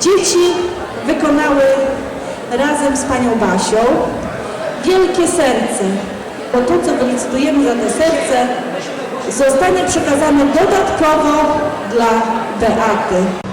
Dzieci wykonały razem z panią Basią wielkie serce, bo to, co wylicytujemy za te serce, zostanie przekazane dodatkowo dla Beaty.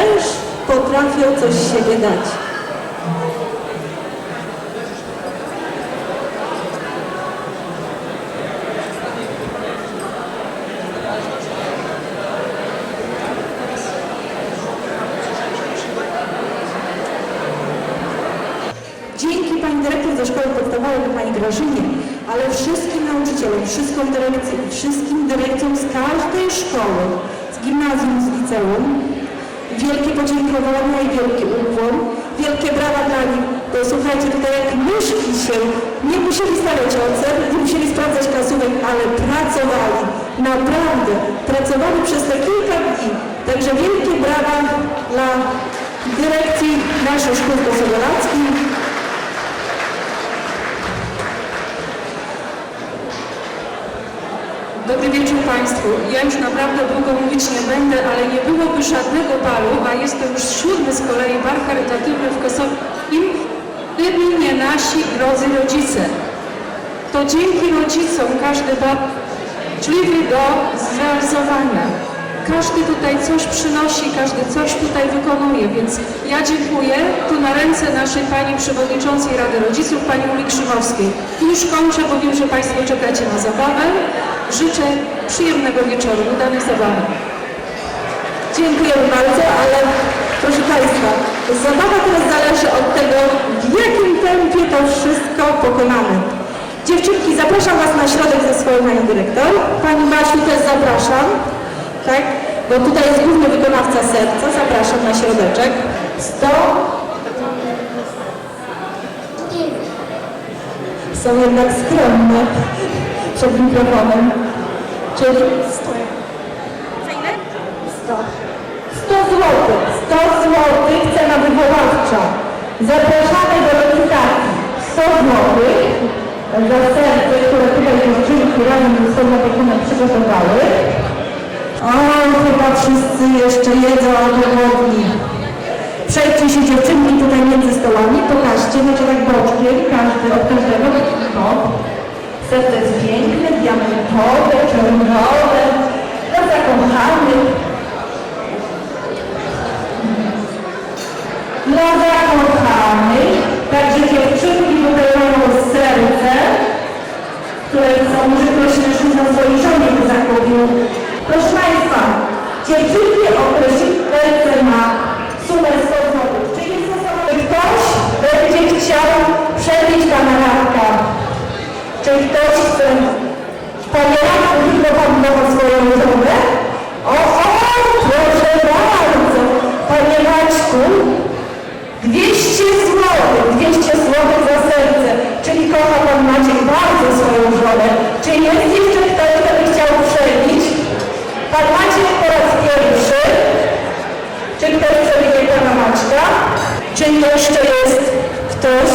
też potrafią coś siebie dać. Dzięki Pani Dyrektor ze Szkoły Podstawowej Pani Grażynie, ale wszystkim nauczycielom, wszystkim dyrekcjom, wszystkim dyrekcjom z każdej szkoły, z gimnazjum, z liceum, Wielkie podziękowania i wielki ukłon. Wielkie brawa dla nich, bo słuchajcie, tutaj jak nóżki się nie musieli stawiać ocen, nie musieli sprawdzać kasówek, ale pracowali, naprawdę, pracowali przez te kilka dni. Także wielkie brawa dla dyrekcji naszej szkół posolowackiej. Dobry wieczór Państwu. Ja już naprawdę długo mówić nie będę, ale nie byłoby żadnego balu, a jest to już siódmy z kolei bar charytatywny w Kosowskim, gdyby nie nasi drodzy rodzice. To dzięki rodzicom każdy bar możliwy do zrealizowania. Każdy tutaj coś przynosi, każdy coś tutaj wykonuje, więc ja dziękuję tu na ręce naszej Pani Przewodniczącej Rady Rodziców, Pani Uli Krzymowskiej. Już kończę, bo wiem, że Państwo czekacie na zabawę. Życzę przyjemnego wieczoru, udanej zabawy. Dziękujemy bardzo, ale proszę Państwa, zabawa teraz zależy od tego, w jakim tempie to wszystko pokonamy. Dziewczynki, zapraszam Was na środek ze swoją panią dyrektor. Pani Basiu też zapraszam, tak? Bo tutaj jest główny wykonawca serca. Zapraszam na środeczek. 100. Są jednak skromne przed mikrofonem. Czyli 100. 100 zł. 100 zł cena wywoławcza. Zapraszamy do rejestracji. 100 zł za serce, które tutaj dziewczynki razem ze sobą przygotowały. Wszyscy jeszcze jedzą albo głodni. Przejdźcie się dziewczynki tutaj między stołami, pokażcie, znaczy tak boczkiem, każdy od każdego. O, serce jest piękne, diamentowe, czerwone, dla zakochanych. dla zakochanych. Także dziewczynki tutaj mają serce, które są może ktoś na swojej żonie by zakupił. Proszę Państwa, dziewczynki określiły serce na sumę 100 zł. Czy jest stosowane? Czy ktoś będzie chciał przebić Pana Radka? Czy ktoś chce tylko Pan nowo swoją żonę? O, o, proszę bardzo. Panie Maćku, 200 zł, 200 zł za serce, czyli kocha Pan Maciek bardzo swoją żonę. Czy jest jeszcze ktoś, kto by chciał przebić? Pan Maciek po raz pierwszy. Czy ktoś przebije Pana Maćka? Czy jeszcze jest ktoś,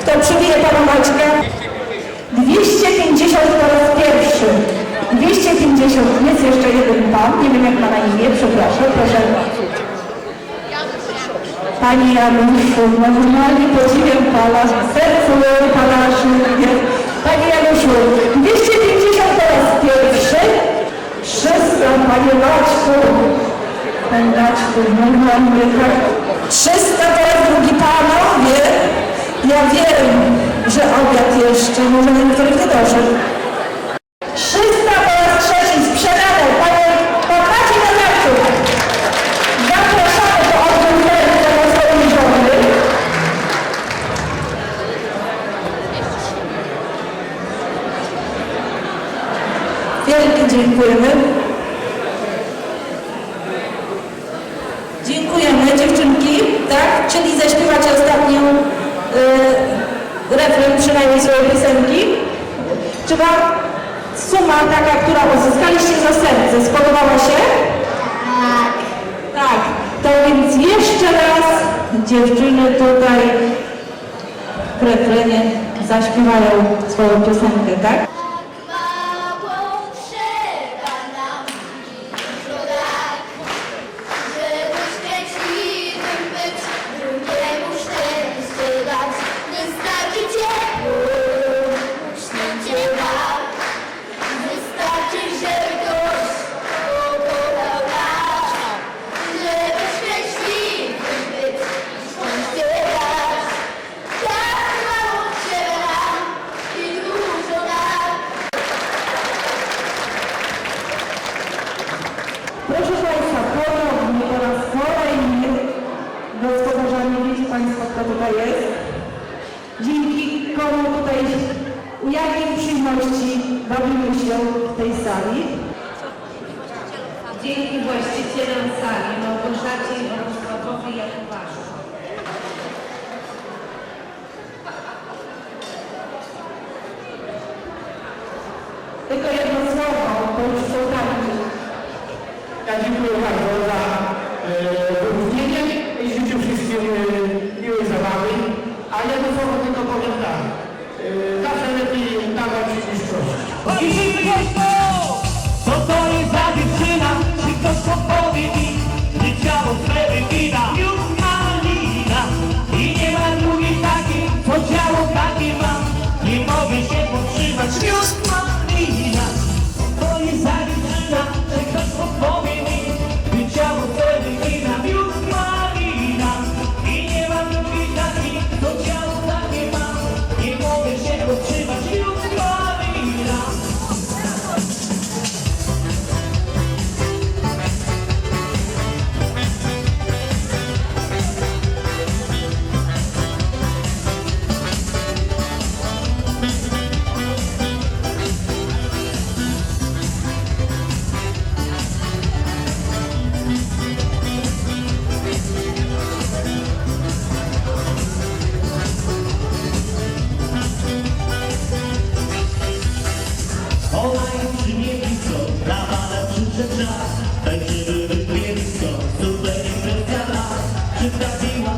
kto przebije Pana Maćka? 250 po raz pierwszy. 250. Jest jeszcze jeden pan, nie wiem jak ma na imię, przepraszam, proszę. Panie Januszu, no normalnie podziwiam Pana, sercuję Pana szybkie. Panie Januszu, 250 po raz pierwszy, 300 Panie Maćku, Panie Maćku, normalnie tak. 300 po raz drugi Panowie, ja wiem, że obiad jeszcze, może niektórych nie. 300 po raz trzeci, sprzedane, Panie, popatrzcie na Maćku. Zapraszamy do odbyt serca do swojej żony. Wielkie dziękujemy. Dziękujemy dziewczynki, tak? Czyli zaśpiewacie ostatnią y, refren przynajmniej swojej piosenki. Czy suma taka, która uzyskaliście za serce, spodobała się? Tak. Tak, to więc jeszcze raz dziewczyny tutaj w refrenie zaśpiewają swoją piosenkę, tak? Jest? Dzięki komu tutaj, u jakiej przyjemności bawimy się w tej sali? Dzięki właścicielom sali, Małgorzacie Jarosławowi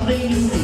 something